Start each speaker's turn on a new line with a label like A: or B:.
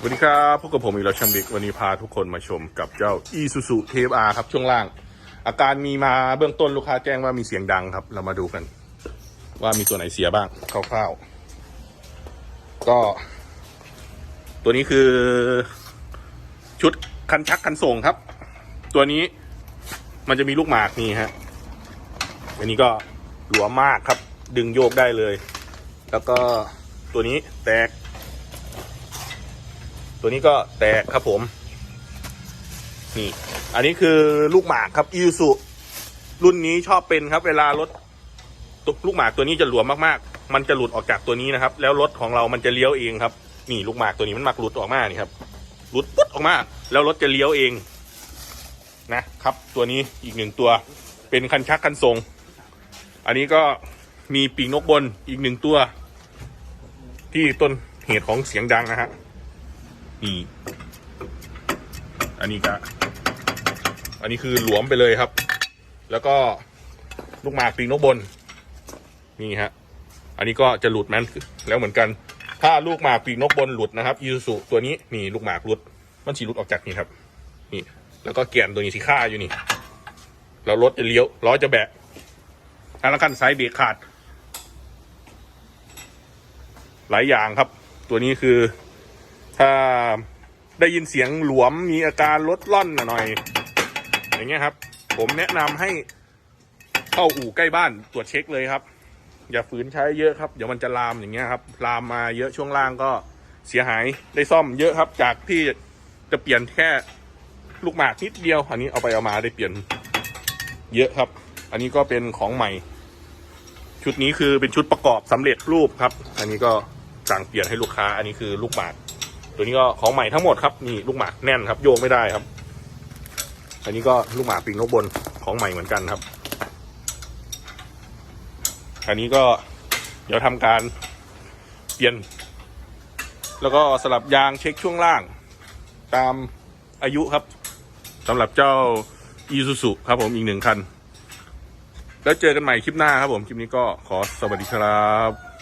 A: สวัสดีครับพบกับผมอีกแล้วชัมบิก วันนี้พาทุกคนมาชมกับเจ้า i s u z u t ท r ครับ ช่วงล่าง อาการมีมาเบื้องต้นลูกค้าแจ้งว่ามีเสียงดังครับ เรามาดูกัน ว่ามีตัวไหนเสียบ้างคร่าวๆก็ ตัวนี้คือ ชุดคันชักคันส่งครับ ตัวนี้มันจะมีลูกหมากนี่ฮะอันนี้ก็หลวมมากครับ ดึงโยกได้เลย แล้วก็ตัวนี้แตก ตัวนี้ก็แตกครับผม นี่ อันนี้คือลูกหมากครับอิ s สุรุ่นนี้ชอบเป็นครับ เวลารถลูกหมากตัวนี้จะหลวมมากๆ มันจะหลุดออกจากตัวนี้นะครับ แล้วรถของเรามันจะเลี้ยวเองครับ นี่ลูกหมากตัวนี้มันมักหลุดออกมานี่ครับ หลุดปุ๊ดออกมา แล้วรถจะเลี้ยวเอง นะครับ ตัวนี้อีกหนึ่งตัว เป็นคันชักคันทรง อันนี้ก็มีปีกนกบนอีกหนึ่งตัว ที่ต้นเหตุของเสียงดังนะฮะ นี่ อันนี้ก็อันนี้คือหลวมไปเลยครับ แล้วก็ลูกหมากปีกนกบน นี่ฮะ อันนี้ก็จะหลุดแมนแล้วเหมือนกัน ถ้าลูกหมากปีกนกบนหลุดนะครับยูสุตัวนี้นี่ลูกหมากหลุด มันสีหลุดออกจากนี่ครับ นี่ แล้วก็แกนตัวนี้สีค่าอยู่นี่ แล้วรถจะเลี้ยวล้อจะแบะอันละคันไซส์เบรกขาด หลายอย่างครับ ตัวนี้คือ ถ้าได้ยินเสียงหลวมมีอาการลดล่อนหน่อย อย่างเงี้ยครับ ผมแนะนำให้เข้าอู่ใกล้บ้านตรวจเช็คเลยครับ อย่าฝืนใช้เยอะครับ เดี๋ยวมันจะลามอย่างเงี้ยครับ ลามมาเยอะช่วงล่างก็เสียหายได้ซ่อมเยอะครับ จากที่จะเปลี่ยนแค่ลูกหมากนิดเดียวอันนี้เอาไปเอามาได้เปลี่ยนเยอะครับ อันนี้ก็เป็นของใหม่ ชุดนี้คือเป็นชุดประกอบสำเร็จรูปครับ อันนี้ก็สั่งเปลี่ยนให้ลูกค้า อันนี้คือลูกหมาก ตัวนี้ก็ของใหม่ทั้งหมดครับนี่ลูกหมากแน่นครับโยกไม่ได้ครับ อันนี้ก็ลูกหมากปิงนกบนของใหม่เหมือนกันครับ อันนี้ก็เดี๋ยวทำการเปลี่ยน แล้วก็สลับยางเช็คช่วงล่าง ตามอายุครับสำหรับเจ้าอีซูซุครับผมอีกหนึ่งคัน แล้วเจอกันใหม่คลิปหน้าครับผม คลิปนี้ก็ขอสวัสดีครับ